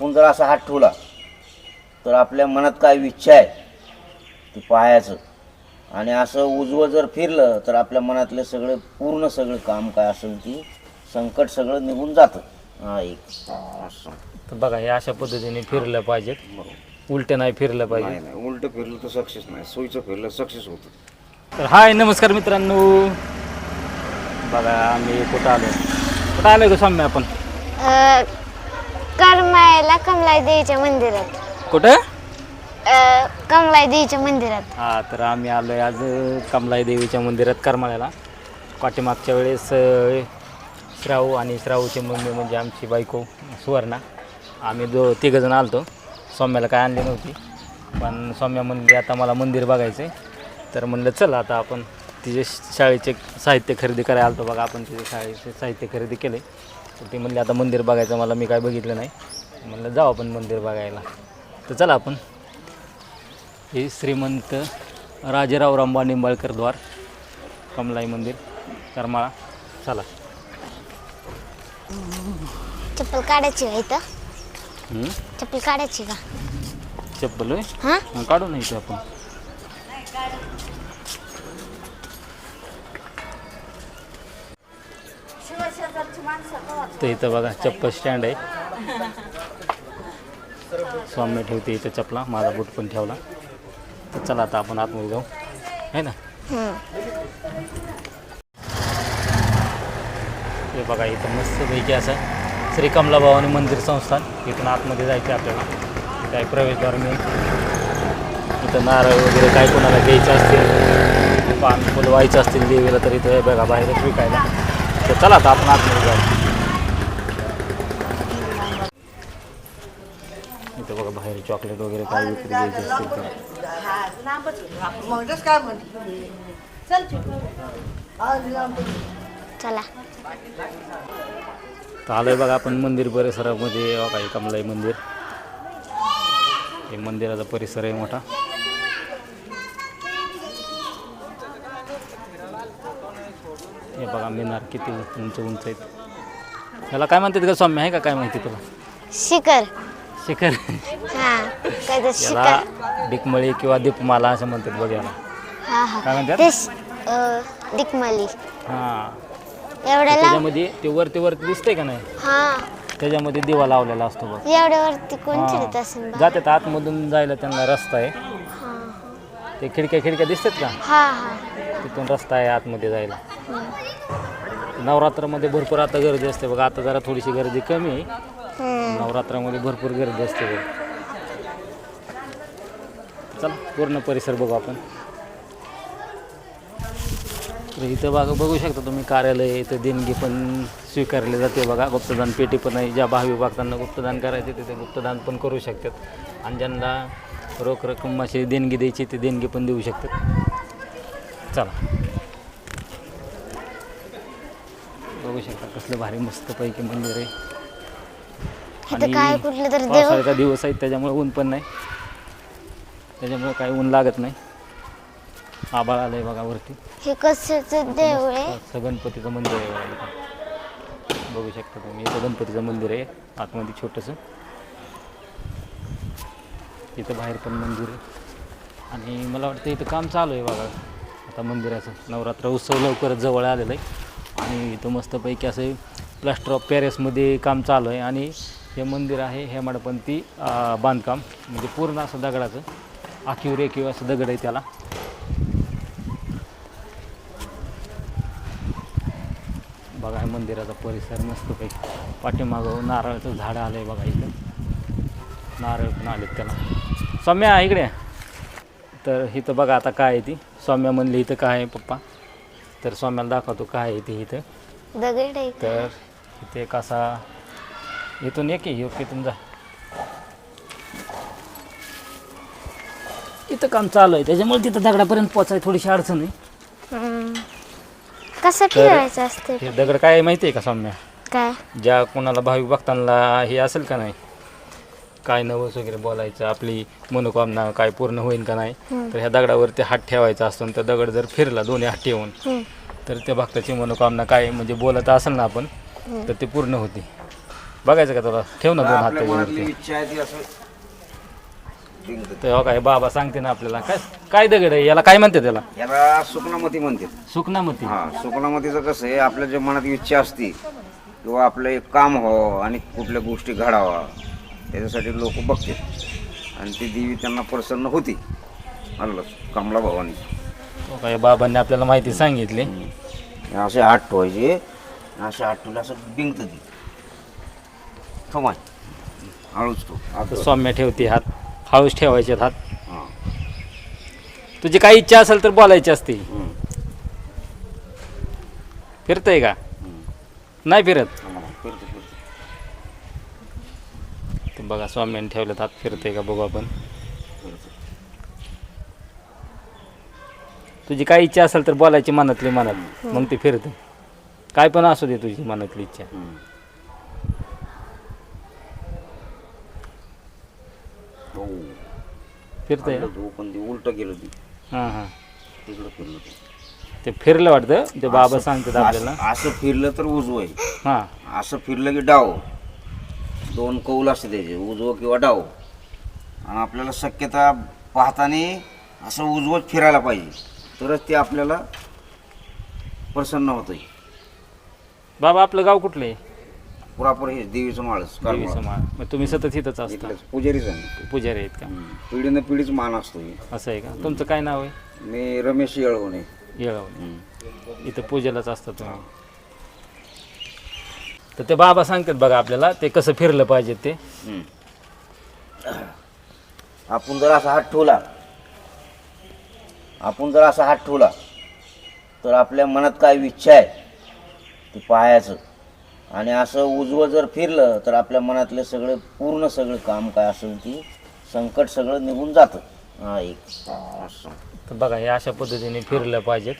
आपण जर असा हात ठेवला तर आपल्या मनात काय इच्छा आहे? ते पाहायचं आणि असं उजवं जर फिरलं तर आपल्या मनातलं सगळं पूर्ण सगळं काम काय असेल ती संकट सगळं निघून जातं. हा एक. असं. तर बघा हे अशा पद्धतीने फिरलं पाहिजेत उलटे नाही फिरलं पाहिजे. नाही नाही उलट फिरलं तर सक्सेस नाही. सोयीचं फिरलं सक्सेस होतं. तर हाय नमस्कार मित्रांनो. बघा आम्ही कुठं आलो कुठं आलो का स्वामी आपण? अ, करमाळ्याला कमलाई देवीच्या मंदिरात. कुठं? अ, कमलाई देवीच्या मंदिरात. हा तर आम्ही आलो आहे आज कमलाई देवीच्या मंदिरात करमाळ्याला पाठीमागच्या वेळेस अ, श्राऊ आणि श्राऊची मम्मी म्हणजे आमची बायको सुवर्णा. आम्ही दो तिघंजण आलतो. सौम्याला काय आणली नव्हती. पण सौम्या म्हणली आता मला मंदिर बघायचं आहे तर म्हणलं चला आता आपण तिचे शाळेचे साहित्य खरेदी करायला आलतो बघा आपण तिचे शाळेचे साहित्य खरेदी केले तर ती म्हणली आता मंदिर बघायचं मला मी काय बघितलं नाही. म्हणलं जाऊ आपण मंदिर बघायला. तर चला आपण हे श्रीमंत राजेराव रामबा निंबाळकर द्वार कमलाई मंदिर करमाळा. चला. चप्पल काढायची का इथं. हम्म? चप्पल काढायची का? चप्पल होय? हा? काढू नाही इथं आपण. तर इथं बघा चप्पल स्टँड आहे. स्वामी ठेवते इथं चपला माझा बूट पण ठेवला. तर चला आता आपण आतमध्ये जाऊ. आहे ना? हे बघा इथं मस्तपैकी असं श्री कमला भवानी मंदिर संस्थान. इथून आतमध्ये जायचं आहे आपल्याला. काय प्रवेशद्वार मिळेल इथं नारळ वगैरे काय कोणाला घ्यायचं असतील पान फुलवायचं असतील देवीला तर इथं बघा बाहेरच विकायला. तर चला आता आपण आतमध्ये जाऊ. इथं बघा बाहेर चॉकलेट वगैरे काय विक्री घ्यायची असतील तर. मगच काय म्हणते चल. तर आलोय बघा आपण मंदिर परिसरामध्ये. बघा हे कमलाई मंदिर. हे मंदिराचा परिसर आहे मोठा. हे बघा मिनार किती उंच उंच आहेत. याला काय म्हणतात का स्वामी? आहे का काय माहिती तुला? शिखर. शिखर? हा काय ते शिखर. याला डिकमळी किंवा दीपमाला असं म्हणतात बघ याला. हा हा. काय म्हणतात? ते श- अ, दिकमली हां. एवढ्याला? त्याच्यामध्ये ते वरती वरती दिसतंय का नाही? हा. त्याच्यामध्ये दिवा लावलेला असतो बघ. एवढ्यावरती कोण हां. चिरत असेल बा? जातात आतमधून जायला त्यांना रस्ता आहे. हा. ते खिडक्या खिडक्या दिसतात का? हा हा. तिथून रस्ता आहे आतमध्ये जायला. नवरात्रामध्ये भरपूर आता गर्दी असते बघा आता जरा थोडीशी गर्दी कमी आहे. नवरात्रामध्ये भरपूर गर्दी असते बघ. चला पूर्ण परिसर बघू आपण. तर इथं बघा बघू शकता तुम्ही कार्यालय इथं देणगी पण स्वीकारली जाते बघा. गुप्तदान पेटी पण आहे ज्या भावी भक्तांना गुप्तदान करायचे तिथे गुप्तदान पण करू शकतात. आणि ज्यांना रोख रक्कम अशी देणगी द्यायची ते देणगी पण देऊ शकतात. चला. बघू शकता कसलं भारी मस्तपैकी मंदिर आहे. इथं काय कुठलं तरी देव. पावसाळ्याचा दिवस आहे त्याच्यामुळे ऊन पण नाही. त्याच्यामुळे काही ऊन लागत नाही. आबाळ आलंय बघा वरती. हे कशाचं देऊळ आहे. असं गणपतीचं मंदिर आहे बघा इथं. बघू शकता तुम्ही इथं गणपतीचं मंदिर आहे आतमध्ये छोटंसं. इथं बाहेर पण मंदिर आहे. आणि मला वाटतं इथं काम चालू आहे बघा. आता मंदिराचं नवरात्र उत्सव लवकरच जवळ आलेला आहे. आणि इथं मस्तपैकी असं प्लास्टर ऑफ पॅरिसमध्ये काम चालू आहे. आणि हे मंदिर आहे हे हेमाडपंथी बांधकाम. म्हणजे पूर्ण असं दगडाचं. आखीव रेखीव असं दगड आहे त्याला. बघा हे मंदिराचा परिसर मस्तपैकी. पाठीमागं नारळाचं झाड आलं आहे बघा इथं. नारळ पण आलेत त्याला. सौम्या इकडे तर इथं बघा आता काय आहे ती. सौम्या म्हणली इथं काय आहे पप्पा? तर सौम्याला दाखवतो काय आहे ती इथं. दगड आहे तर इथे कसा इथून ये की योग्य इथून जा. इथं काम चालू आहे. त्याच्यामुळे तिथं दगडापर्यंत पोचाय थोडीशी अडचण आहे. हम्म. कसं असते? हे दगड काय आहे माहिती आहे का सौम्या? काय? ज्या कोणाला भाविक भक्तांना हे असेल का नाही काय नवस वगैरे बोलायचं आपली मनोकामना काय पूर्ण होईल का नाही तर ह्या दगडावरती हात ठेवायचा असतो आणि तो दगड जर फिरला दोन्ही हात ठेवून. तर त्या भक्ताची मनोकामना काय म्हणजे बोलत असेल ना आपण तर ते पूर्ण होते. बघायचं का तुला ठेव ना दोन हात आपल्या मनातली त्याच्यावरती इच्छा आहे ती असं बिंगत. तर हो काय बाबा सांगते ना आपल्याला. काय काय दगड आहे? याला काय म्हणते त्याला? याला सुकनामती म्हणते. सुकनामती. हा सुकनामतीचं कसं आहे आपल्या जे मनात इच्छा असती किंवा आपलं एक काम व्हावं आणि कुठल्या गोष्टी घडावा त्याच्यासाठी लोक बघतात आणि ती देवी त्यांना प्रसन्न होती. आलं कमला भवानी. हो काय बाबांनी आपल्याला माहिती सांगितली. असे हात ठेवायचे. असे हात ठेवले असं बिंगत ती. हळूच तो तर सौम्य ठेवते हात. हळूच ठेवायचे हात. हां. तुझी काही इच्छा असेल तर बोलायची असते. फिरतंय का? नाही फिरतो फिरतो ते बघा स्वाम्याने ठेवलेत हात फिरतंय का बघू आपण. फिरतो तुझी काही इच्छा असेल तर बोलायची मनातली मनात मग ते फिरतं. काय पण असू दे तुझी मनातली इच्छा. हम्म. हो. फिरतंय आलं तो पण ते उलट गेलं ती. हां हां. तिकडं फिरलं ते. फिरलं वाटतं? ते बाबा सांगतात आपल्याला. असं फिरलं तर उजवं आहे. हां. असं फिरलं की डाव. दोन कौल असते त्याचे उजवं किंवा डाव. आणि आपल्याला शक्यता पाहताना असं उजवत फिरायला पाहिजे. तरच ते आपल्याला प्रसन्न होतं बाबा आपलं गाव कुठलं आहे पुरापूर हे देवीचं माळच मग तुम्ही सतत इथंच असता. इथलंच पुजारीच आहे पुजारी आहेत का? पिढीनं पिढीच मान असतो. असं आहे का? तुमचं काय नाव आहे? मी रमेश येळवणे. येळवणे. इथं पूजेलाच असता तुम्ही. तर ते बाबा सांगतात बघा आपल्याला ते कसं फिरलं पाहिजे ते. आपण जर असा हात ठेवला आपण जर असा हात ठेवला तर आपल्या मनात काय इच्छा आहे? ती पाहायचं. आणि असं उजवं जर फिरलं तर आपल्या मनातले सगळे पूर्ण सगळं काम काय असेल ती संकट सगळं निघून जातं. हा एक. असं. तर बघा हे अशा पद्धतीने फिरलं पाहिजेत.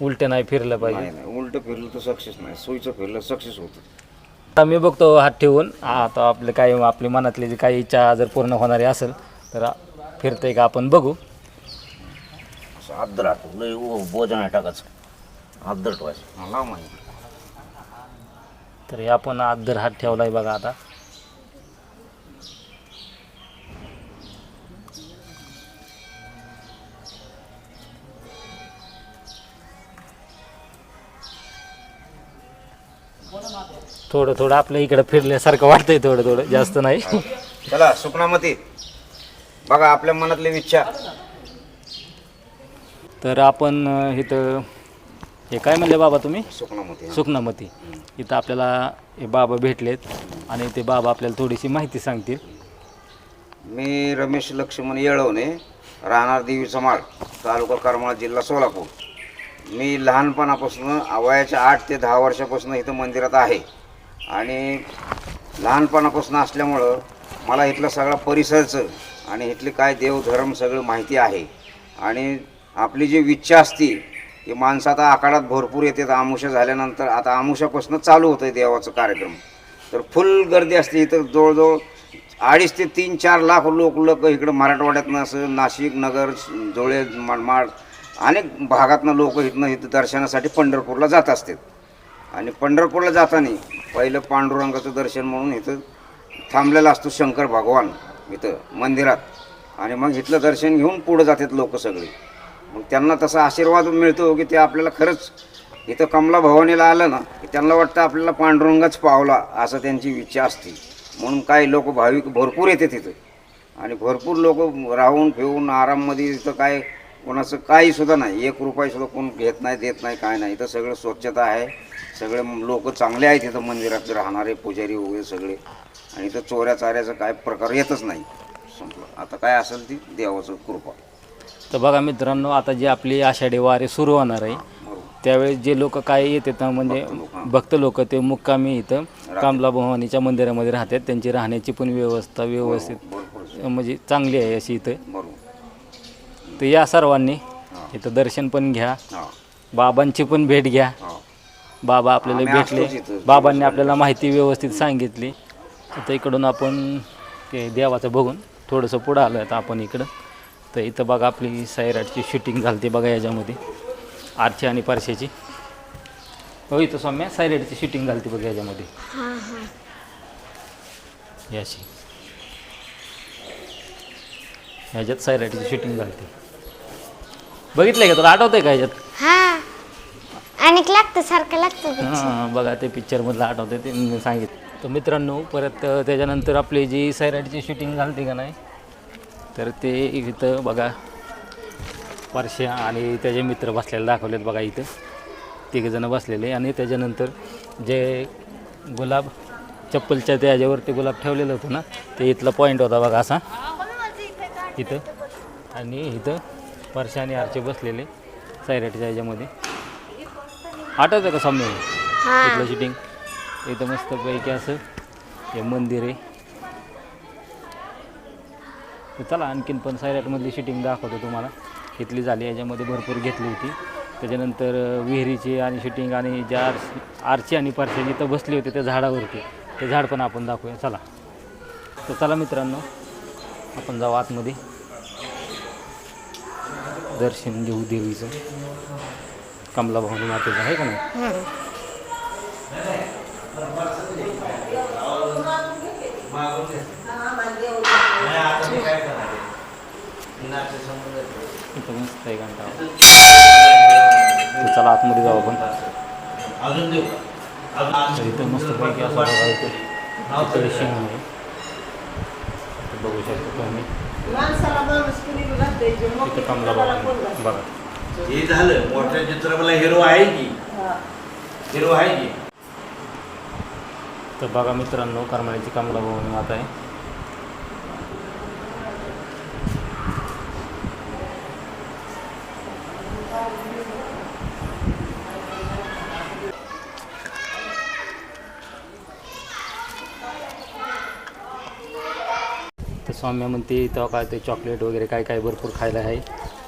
उलटं नाही फिरलं पाहिजे. नाही नाही उलट फिरलं तर सक्सेस नाही. सोयीचं फिरलं सक्सेस होतं. आता मी बघतो हात ठेवून. आता आपले काही आपली मनातली जी काही इच्छा जर पूर्ण होणारी असेल तर फिरतंय का आपण बघू. असं आदर राहतो लय ओ बोजा नाही टाकायचं. आदर ठेवायचं. मला माहिती तर हे आपण आदर हात ठेवलाय बघा आता. थोडं थोडं आपल्या इकडे फिरल्यासारखं वाटतंय थोडं थोडं जास्त नाही. चला सुपनामती बघा आपल्या मनातली इच्छा. तर आपण अं, इथं हे काय म्हणले बाबा तुम्ही? सुपनामती सुकनामती. इथं आपल्याला हे बाबा भेटलेत आणि ते बाबा आपल्याला थोडीशी माहिती सांगतील. मी रमेश लक्ष्मण येळवणे राहणार देवीचा माळ तालुका करमाळा जिल्हा सोलापूर. मी लहानपणापासून वयाच्या आठ ते दहा वर्षापासून इथं मंदिरात आहे. आणि लहानपणापासून असल्यामुळं मला इथलं सगळा परिसरचं आणि इथले काय देवधर्म सगळं माहिती आहे. आणि आपली जी इच्छा असती की माणसं आता आकारात भरपूर येतात. आमुषा झाल्यानंतर आता आमुषापासून चालू होतं आहे देवाचं कार्यक्रम. तर फुल गर्दी असते इथं जवळजवळ अडीच ते तीन चार लाख लोक लोक इकडं मराठवाड्यातनं असं नाशिक नगर जोळे मनमाड अनेक भागातनं लोक इथनं इथं दर्शनासाठी पंढरपूरला जात असतात. आणि पंढरपूरला जाताना पहिलं पांडुरंगाचं दर्शन म्हणून इथं थांबलेला असतो शंकर भगवान इथं मंदिरात. आणि मग इथलं दर्शन घेऊन पुढं जातात लोक सगळे. मग त्यांना तसा आशीर्वाद मिळतो की ते आपल्याला खरंच इथं कमला भवानीला आलं ना की त्यांना वाटतं आपल्याला पांडुरंगच पावला असं त्यांची इच्छा असते. म्हणून काही लोक भाविक भरपूर येते तिथं आणि भरपूर लोक राहून फिरून आराममध्ये इथं काय कोणाचं काही सुद्धा नाही. एक रुपयासुद्धा कोण घेत नाही देत नाही काय नाही. इथं सगळं स्वच्छता आहे. सगळे लोक चांगले आहेत इथं मंदिरात राहणारे पुजारी वगैरे सगळे. आणि इथं चोऱ्या चाऱ्याचा काय प्रकार येतच नाही. संपलं. आता काय असेल ती देवाचं कृपा. तर बघा मित्रांनो आता जी आपली आषाढी वारी सुरू होणार आहे त्यावेळेस जे लोक काय येतात म्हणजे भक्त लोक ते मुक्कामी इथं कामला भवानीच्या मंदिरामध्ये राहतात. त्यांची राहण्याची पण व्यवस्था व्यवस्थित भरपूर. म्हणजे चांगली आहे अशी इथं. तर या सर्वांनी इथं दर्शन पण घ्या. हां. बाबांची पण भेट घ्या. हां. बाबा आपल्याला आम्ही भेटले. असतोच इथं. बाबांनी आपल्याला माहिती व्यवस्थित सांगितली. आता इकडून आपण ते देवाचं बघून थोडंसं पुढं आलो आहे आपण इकडं. तर इथं बघा आपली सायराटची शूटिंग झाली बघा याच्यामध्ये. आरची आणि पारशाची हो इथं सौम्या सायराटची शूटिंग झाली बघा याच्यामध्ये. हां हां. ही अशी. ह्याच्यात सायराटीची शूटिंग झाली बघितलंय का तुला? आठवतंय का ह्याच्यात हा आणि लागतं सारखं लागतं हां बघा ते पिक्चरमधलं आठवते ते मी सांगितलं. तर मित्रांनो परत अ, त्याच्यानंतर आपली जी सैराटची शूटिंग झाली का नाही तर ते इथं बघा परश्या आणि त्याचे मित्र बसलेले दाखवलेत बघा इथं. तिघजणं बसलेले आणि त्याच्यानंतर जे गुलाब चप्पलच्या त्याच्यावरती गुलाब ठेवलेलं होतं ना ते इथला पॉईंट होता बघा असा. इथं. आणि इथं परश्या आणि आरचे बसलेले सैराटच्या ह्याच्यामध्ये आठवतं का सौम्य? तिथलं शूटिंग इथं मस्तपैकी असं हे मंदिर आहे. तर चला आणखीन पण सायराटमधली शूटिंग दाखवतो तुम्हाला. इथली झाली याच्यामध्ये भरपूर घेतली होती. त्याच्यानंतर विहिरीची आणि शूटिंग आणि ज्या आरची आणि पारशी जिथं बसली होती त्या झाडावरती. ते झाड पण आपण दाखवूया. चला. तर चला मित्रांनो आपण जाऊ आतमध्ये. दर्शन घेऊ देवीचं. कमला भवानी मातेचं आहे का नाही? इथं मस्त आहे घंटा. चला आतमध्ये जाऊ आपण. इथं मस्त पैकी असं बघा शिंग आहे. बघू शकतो तुम्ही. माणसाला इथं कमला भवानी बघा. हे झालं. मोठ्या चित्रपटाला हिरो आहे की? हा. हिरो आहे की? तर बघा मित्रांनो करमाळ्याची कमला भवानी माता आहे. तर स्वामी म्हणते इथं काय ते चॉकलेट वगैरे काय काय भरपूर खायला आहे.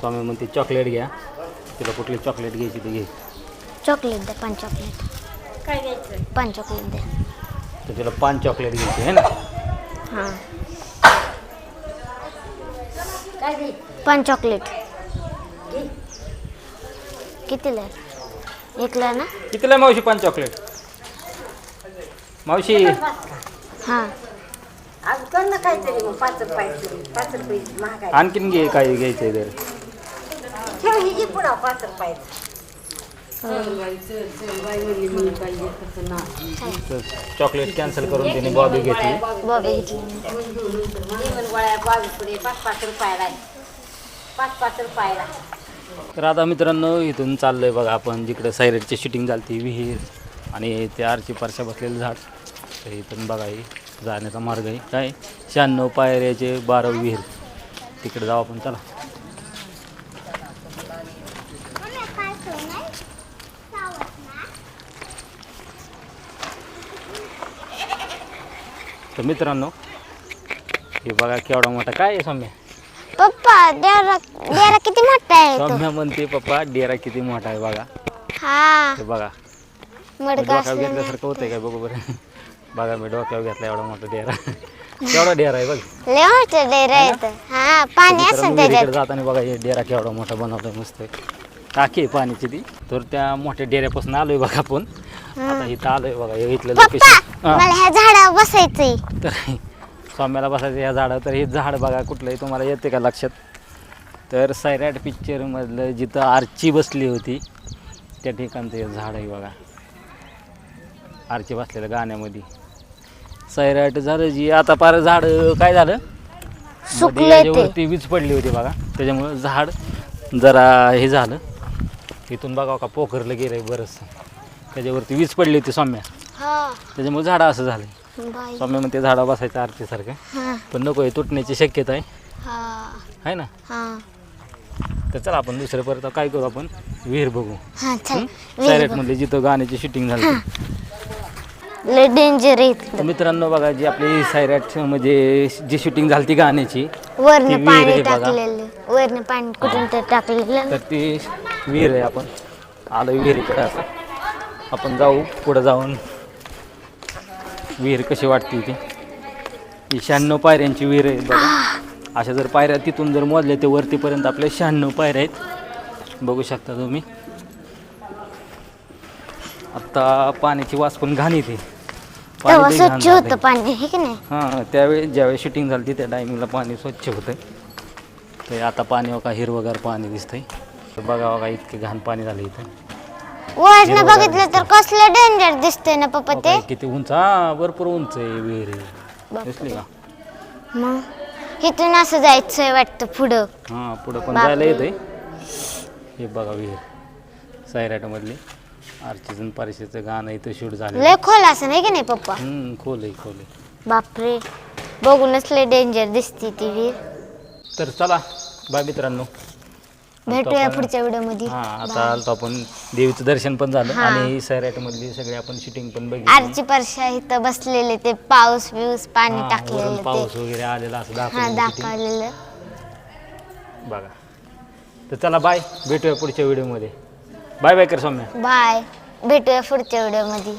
स्वामी म्हणते चॉकलेट घ्या. तुला कुठली चॉकलेट घ्यायची ती घे. चॉकलेट द्या पाच चॉकलेट काय घ्यायचं पाच चॉकलेट द्या तर तुला पाच चॉकलेट घ्यायची आहे ना? हां. काय घ्यायचं पाच चॉकलेट. कितीला? आहे? एकला ना? कितीला आहे मावशी. पाच चॉकलेट मावशी हां. आज कर ना काहीतरी मग पाच रुपयाचं पाच रुपये महाग आहे आणखीन घे काय घ्यायचं आहे तर. ही जी पुन्हा पाच रुपयाचं तर चॉकलेट कॅन्सल करून तिने बॉबी घेतली. बॉबी घेतली. जेवण गोळ्या बावीस पुढे पाच पाच रुपयाला आहे. पाच पाच रुपयाला तर आता मित्रांनो इथून चाललोय बघा आपण. जिकडं सायरेटची शूटिंग झाली ती विहीर आणि त्या आरची पारशा बसलेलं झाड. तर इथून बघा हे जाण्याचा मार्ग आहे. काय? शहाण्णव पायऱ्याचे बारा विहीर. तिकडे जाऊ आपण चला. तर मित्रांनो हे बघा केवढा मोठा काय आहे सौम्या? पप्पा देवरा देवरा किती मोठा आहे तो? सौम्या म्हणते पप्पा डेरा किती मोठा आहे बघा. हा. हे बघा. मडका डोक्यावर असल्याने घेतल्यासारखं होतंय काय बघू बरं. बघा मी डोक्यावर घेतला एवढा मोठा डेरा. केवढा डेरा आहे बघ. लय मोठं डेरा हा पाणी मित्रांनो, असं विहिरीकडे त्याच्यात. जाताना बघा हे डेरा केवढा मोठा बनवलाय मस्त. टाकी आहे पाण्याची ती. तर त्या मोठ्या डेऱ्यापासून आलोय बघा आपण. आता इथं आलोय बघा हे इथलं पप्पा लोकेशन मला ह्या झाडावर बसायचंय. तर स्वाम्याला बसायचं या झाडावर तर हे झाड बघा कुठलंही तुम्हाला येते का लक्षात? तर सैराट पिक्चरमधलं जिथं आर्ची बसली होती त्या ठिकाणचं हे झाड आहे बघा. आर्ची बसलेलं गाण्यामध्ये. सैराट झालं जी आता पार झाड काय झालं? मध्ये सुकलंय ते. याच्यावरती वीज पडली होती बघा. त्याच्यामुळं झाड जरा हे झालं. इथून बघा का पोखरलं गेलं बरंच त्याच्यावरती वीज पडली होती सौम्या. हा. त्याच्यामुळे झाडं असं झालं. बाई. स्वामी म्हणते झाडा बसायचं आरतीसारखं. हा. पण नको हे तुटण्याची शक्यता आहे. हा. आहे ना? हा. तर चला आपण दुसरं परत काय करू आपण? विहीर बघू. हा चल. जिथं गाण्याची शूटिंग झाली लय डेंजर आहे तर मित्रांनो बघा जी आपली सायराट म्हणजे जी शूटिंग झाली ती गाण्याची ती वरनं विहीर पाणी बघा. टाकलेलं. वरनं पाणी कुठून तर टाकलेलं. तर ती विहीर आहे आपण. आलो विहिरीकडे असं आपण जाऊ पुढं जाऊन. विहीर कशी वाटते ती? ही शहाण्णव पायऱ्यांची विहीर आहे बघा. अशा जर पायऱ्या तिथून जर मोजल्या ते वरतीपर्यंत आपल्या शहाण्णव पायऱ्या आहेत. बघू शकता तुम्ही. आत्ता पाण्याची वास पण घाण येते. तेव्हा स्वच्छ होतं. पाणी हे की नाही? हां त्यावेळी ज्यावेळी शूटिंग झाली त्या टायमिंगला पाणी स्वच्छ होतं. ते आता पाणी का हिरवगार पाणी दिसतंय. तर बघा बघा इतके घाण पाणी झालं इथं. हिरवंगार बघितलं तर कसलं डेंजर दिसतंय ना पप्पा ते? काय किती उंच? हा भरपूर उंच आहे विहीर. आहे. दिसली का? मग? इथून असं जायचंय वाटतं पुढं. हां पुढं पण बापरे. जायला येतंय. हे बघा विहीर. सायराटमधली आर्चिजन परिषदेचं गाणं इथं शूट झालं लय खोल असं नाही की नाही पप्पा? हम्म, खोल आहे खोल आहे. बापरे. बघूनच लय डेंजर दिसते ती विहीर. तर चला बाय मित्रांनो. भेटूया पुढच्या व्हिडिओमध्ये हा आता आलतो आपण. देवीचं दर्शन पण झालं आणि सैराट मधली सगळी आपण शूटिंग पण बघितली. आरची परशा इथं बसलेले ते पाऊस बिऊस पाणी हा, वरून टाकलेलं पाऊस वगैरे आलेला असं हा दाखवलं दाखवलेलं. बघा. तर चला बाय भेटूया पुढच्या व्हिडिओमध्ये. बाय बाय कर सौम्या. बाय भेटूया पुढच्या व्हिडिओमध्ये